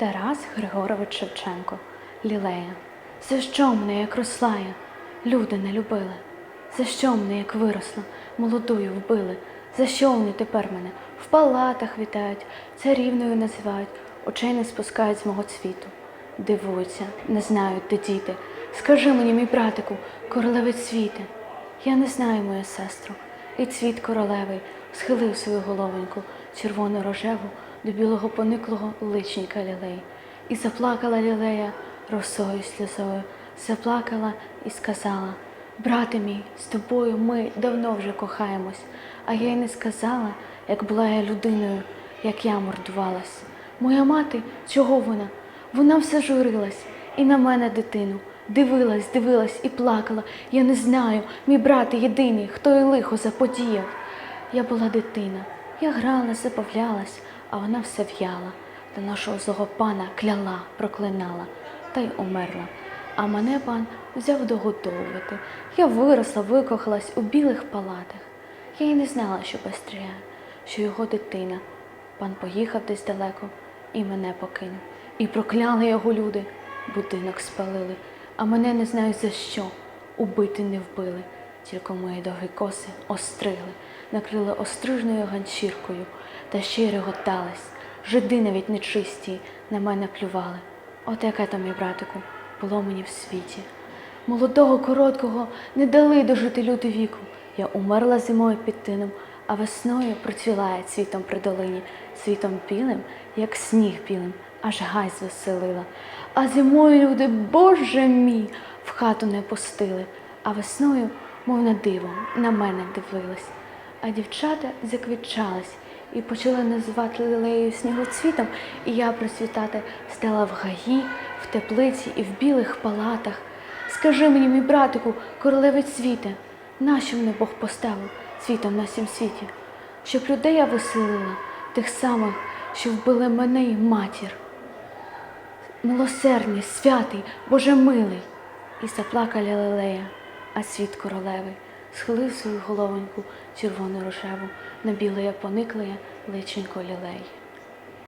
Тарас Григорович Шевченко, Лілея. За що мене, як росла я, люди не любили? За що мене, як виросла, молодою вбили? За що вони тепер мене в палатах вітають, царівною називають, очей не спускають з мого цвіту? Дивуються, не знають, де діти. Скажи мені, мій братику, королеве цвіте. Я не знаю, моя сестру, і цвіт королевий схилив свою головоньку червоно рожеву до білого пониклого личника лілей. І заплакала лілея росою сльозою, заплакала і сказала: Брате мій, з тобою ми давно вже кохаємось, а я й не сказала, як була я людиною, як я мордувалась. Моя мати, чого вона? Вона все журилась і на мене дитину. Дивилась, дивилась і плакала. Я не знаю, мій брат єдиний, хто і лихо заподіяв. Я була дитина, я грала, забавлялась, а вона все в'яла. Та нашого злого пана кляла, проклинала та й умерла. А мене пан взяв догодовувати. Я виросла, викохалась у білих палатах. Я й не знала, що пестряє, що його дитина. Пан поїхав десь далеко і мене покинув. І прокляли його люди, будинок спалили, а мене не знають за що. Убити не вбили, тільки мої довгі коси остригли, накрили острижною ганчіркою, та ще й реготались. Жиди навіть нечисті на мене плювали. От яке то, мій братику, було мені в світі. Молодого, короткого не дали дожити люди віку. Я умерла зимою під тином, а весною процвілає цвітом при долині, цвітом білим, як сніг білим, аж гай звеселила. А зимою люди, Боже мій, в хату не пустили, а весною, мов на диво, на мене дивились. А дівчата заквітчались і почали називати лілеєю снігоцвітом, і я процвітати стала в гаї, в теплиці і в білих палатах. Скажи мені, мій братику, королеве цвіте, нащо мене Бог поставив цвітом на всім світі? Щоб людей я веселила, тих самих, що вбили мене і матір. Милосердний, святий, Боже милий. І заплакала лелея, а світ королеви схилив свою головоньку червону рожеву на біле поникле личенько лілей.